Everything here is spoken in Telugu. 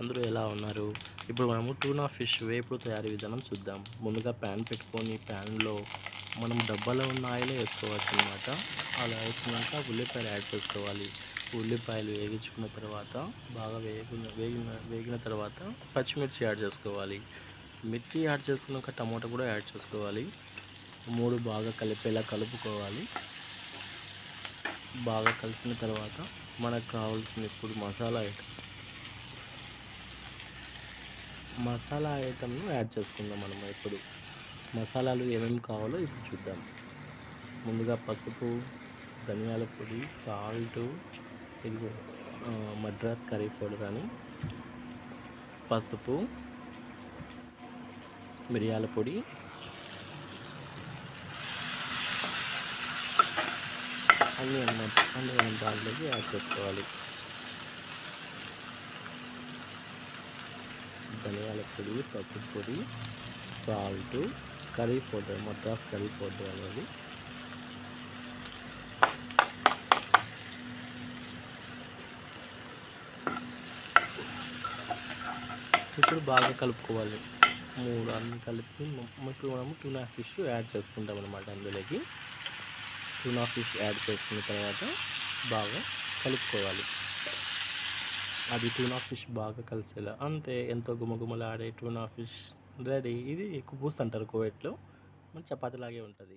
అందరూ ఎలా ఉన్నారు? ఇప్పుడు మనము టూనా ఫిష్ వేపుడు తయారీ విధానం చూద్దాం. ముందుగా ప్యాన్ పెట్టుకొని ప్యాన్లో మనం డబ్బాలో ఉన్న ఆయిల్ వేసుకోవచ్చు అనమాట అలా వేసుకున్నాక ఉల్లిపాయలు యాడ్ చేసుకోవాలి. ఉల్లిపాయలు వేగించుకున్న తర్వాత బాగా వేగిన వేగిన వేగిన తర్వాత పచ్చిమిర్చి యాడ్ చేసుకోవాలి. మిర్చి యాడ్ చేసుకున్నాక టమాటా కూడా యాడ్ చేసుకోవాలి. మూడు బాగా కలిపేలా కలుపుకోవాలి. బాగా కలిసిన తర్వాత మనకు కావాల్సిన ఇప్పుడు మసాలా ఐటమ్ మసాలా ఐటమ్ను యాడ్ చేసుకుందాం మనం ఇప్పుడు మసాలాలు ఏమేమి కావాలో ఇప్పుడు చూద్దాం ముందుగా పసుపు ధనియాల పొడి సాల్ట్ ఇదిగో మద్రాస్ కర్రీ పౌడర్ అని పసుపు మిరియాల పొడి అన్నీ అన్నమాట అన్నీ మనం దాంట్లోకి యాడ్ చేసుకోవాలి ధనియాల పొడి పప్పు పొడి salt curry powder Madras curry powder అనేది. ఇప్పుడు బాగా కలుపుకోవాలి. మూడు అన్ని కలిపి మ- ఇప్పుడు మనము టూనా ఫిష్ యాడ్ చేసుకుంటాం అనమాట అందులోకి. టూనా ఫిష్ యాడ్ చేసుకున్న తర్వాత బాగా కలుపుకోవాలి. అది టూనా ఫిష్ బాగా కలిసేలా. అంతే ఎంతో గుమగుమలాడే టూనా ఫిష్ రెడీ ఇది కుబూస్ అంటారు కోవెట్లో. మన చపాతీలాగే ఉంటుంది.